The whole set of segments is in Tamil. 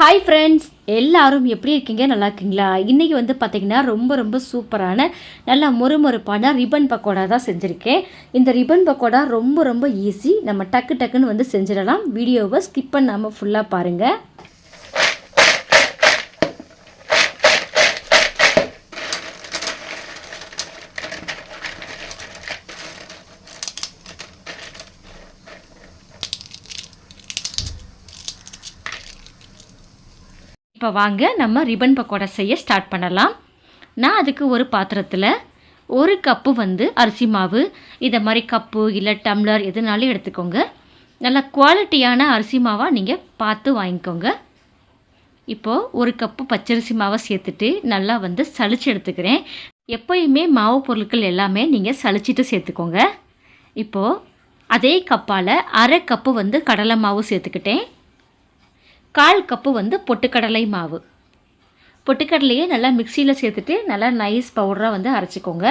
ஹாய் ஃப்ரெண்ட்ஸ் எல்லாரும் எப்படி இருக்கீங்க? நல்லா இருக்கீங்களா? இன்றைக்கி வந்து பார்த்திங்கன்னா ரொம்ப ரொம்ப சூப்பரான நல்லா மொறுமொறுப்பான ரிப்பன் பக்கோடா தான் செஞ்சுருக்கேன். இந்த ரிப்பன் பக்கோடா ரொம்ப ரொம்ப ஈஸி நம்ம டக்கு டக்குன்னு வந்து செஞ்சிடலாம். வீடியோவை ஸ்கிப் பண்ணாமல் ஃபுல்லாக பாருங்கள் இப்போ வாங்க நம்ம ரிப்பன் பக்கோடா செய்ய ஸ்டார்ட் பண்ணலாம். நான் அதுக்கு ஒரு பாத்திரத்தில் ஒரு கப்பு வந்து அரிசி மாவு இதை மாதிரி கப்பு இல்லை டம்ளர் எதுனாலும் எடுத்துக்கோங்க. நல்ல குவாலிட்டியான அரிசி மாவாக நீங்கள் பார்த்து வாங்கிக்கோங்க. இப்போது ஒரு கப்பு பச்சரிசி மாவை சேர்த்துட்டு நல்லா வந்து சளிச்சு எடுத்துக்கிறேன். எப்போயுமே மாவு பொருட்கள் எல்லாமே நீங்கள் சளிச்சிட்டு சேர்த்துக்கோங்க. இப்போது அதே கப்பால் அரை கப்பு வந்து கடலை மாவு சேர்த்துக்கிட்டேன். கால் கப்பு வந்து பொட்டுக்கடலை மாவு. பொட்டுக்கடலையே நல்லா மிக்சியில் சேர்த்துட்டு நல்லா நைஸ் பவுடராக வந்து அரைச்சிக்கோங்க.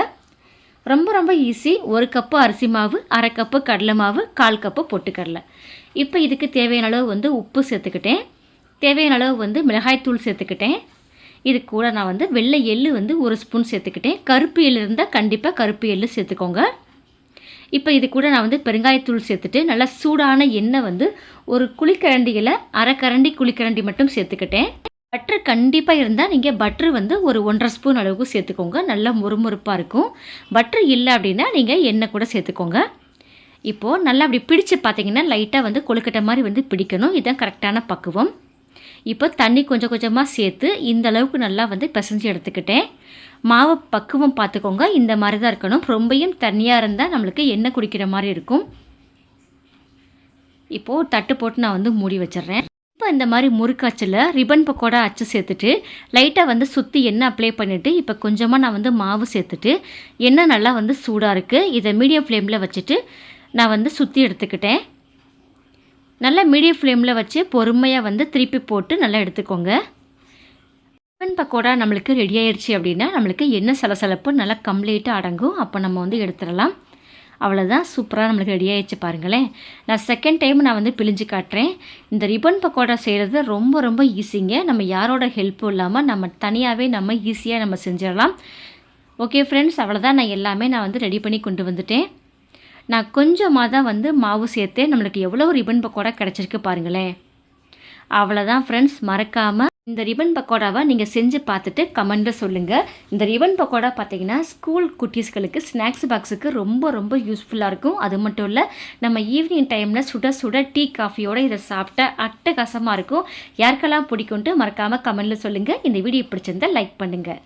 ரொம்ப ரொம்ப ஈஸி ஒரு கப்பு அரிசி மாவு அரை கப்பு கடலை மாவு கால் கப்பு பொட்டுக்கடலை. இப்போ இதுக்கு தேவையான அளவு வந்து உப்பு சேர்த்துக்கிட்டேன். தேவையான அளவு வந்து மிளகாய்த்தூள் சேர்த்துக்கிட்டேன். இது கூட நான் வந்து வெள்ளை எள்ளு வந்து ஒரு ஸ்பூன் சேர்த்துக்கிட்டேன். கருப்பு எள்ளு இருந்தால் கண்டிப்பாக கருப்பு எள்ளு சேர்த்துக்கோங்க. இப்போ இது கூட நான் வந்து பெருங்காயத்தூள் சேர்த்துட்டு நல்லா சூடான எண்ணெய் வந்து ஒரு குழிக்கரண்டியில் அரை கரண்டி குழிக்கரண்டி மட்டும் சேர்த்துக்கிட்டேன். பட்ரு கண்டிப்பாக இருந்தால் நீங்கள் பட்ரு வந்து ஒரு ஒன்றரை ஸ்பூன் அளவுக்கு சேர்த்துக்கோங்க. நல்லா முறுமுறுப்பாக இருக்கும். பட்ரு இல்லை அப்படின்னா நீங்கள் எண்ணெய் கூட சேர்த்துக்கோங்க. இப்போது நல்லா அப்படி பிடிச்சு பார்த்தீங்கன்னா லைட்டாக வந்து கொழுக்கட்டை மாதிரி வந்து பிடிக்கணும். இதுதான் கரெக்டான பக்குவம். இப்போ தண்ணி கொஞ்சம் கொஞ்சமாக சேர்த்து இந்த அளவுக்கு நல்லா வந்து பிசைஞ்சு எடுத்துக்கிட்டேன். மாவு பக்குவம் பார்த்துக்கோங்க. இந்த மாதிரி தான் இருக்கணும். ரொம்பையும் தண்ணியாக இருந்தால் நம்மளுக்கு எண்ணெய் குடிக்கிற மாதிரி இருக்கும். இப்போது தட்டு போட்டு நான் வந்து மூடி வச்சிடுறேன். இப்போ இந்த மாதிரி முறுக்காச்சில் ரிப்பன் பக்கோடா அச்சு சேர்த்துட்டு லைட்டாக வந்து சுற்றி எண்ணெய் அப்ளை பண்ணிவிட்டு இப்போ கொஞ்சமாக நான் வந்து மாவு சேர்த்துட்டு எண்ணெய் நல்லா வந்து சூடாக இருக்குது இதை மீடியம் ஃப்ளேமில் வச்சுட்டு நான் வந்து சுற்றி எடுத்துக்கிட்டேன். நல்லா மீடியம் ஃப்ளேமில் வச்சு பொறுமையாக வந்து திருப்பி போட்டு நல்லா எடுத்துக்கோங்க. லெமன் பக்கோடா நம்மளுக்கு ரெடி ஆயிடுச்சு அப்படின்னா நம்மளுக்கு என்ன சலசலப்பு நல்லா கம்ப்ளீட்டாக அடங்கும். அப்போ நம்ம வந்து எடுத்துடலாம். அவ்வளோதான் சூப்பராக நம்மளுக்கு ரெடி ஆயிடுச்சு பாருங்களேன். நான் செகண்ட் டைம் நான் வந்து பிழிஞ்சு காட்டுறேன். இந்த ரிப்பன் பக்கோடா செய்கிறது ரொம்ப ரொம்ப ஈஸிங்க நம்ம யாரோட ஹெல்ப்பும் இல்லாமல் நம்ம தனியாகவே நம்ம ஈஸியாக நம்ம செஞ்சிடலாம். ஓகே ஃப்ரெண்ட்ஸ் அவ்வளோதான் நான் எல்லாமே நான் வந்து ரெடி பண்ணி கொண்டு வந்துட்டேன். நான் கொஞ்சமாக தான் வந்து மாவு சேர்த்தே நம்மளுக்கு எவ்வளோ ரிப்பன் பக்கோடா கிடச்சிருக்கு பாருங்களேன். அவ்வளோதான் ஃப்ரெண்ட்ஸ் மறக்காமல் இந்த ரிபன் பக்கோடாவை நீங்கள் செஞ்சு பார்த்துட்டு கமெண்ட்டில் சொல்லுங்கள் இந்த ரிபன் பக்கோடா பார்த்தீங்கன்னா ஸ்கூல் குட்டீஸ்களுக்கு ஸ்நாக்ஸ் பாக்ஸுக்கு ரொம்ப ரொம்ப யூஸ்ஃபுல்லாக இருக்கும். அது மட்டும் இல்லை நம்ம ஈவினிங் டைமில் சுட சுட டீ காஃபியோடு இதை சாப்பிட்டா அட்டகாசமாக இருக்கும். யாருக்கெல்லாம் பிடிக்கும்ட்டு மறக்காமல் கமெண்ட்டில் சொல்லுங்கள் இந்த வீடியோ பிடிச்சிருந்தால் லைக் பண்ணுங்கள்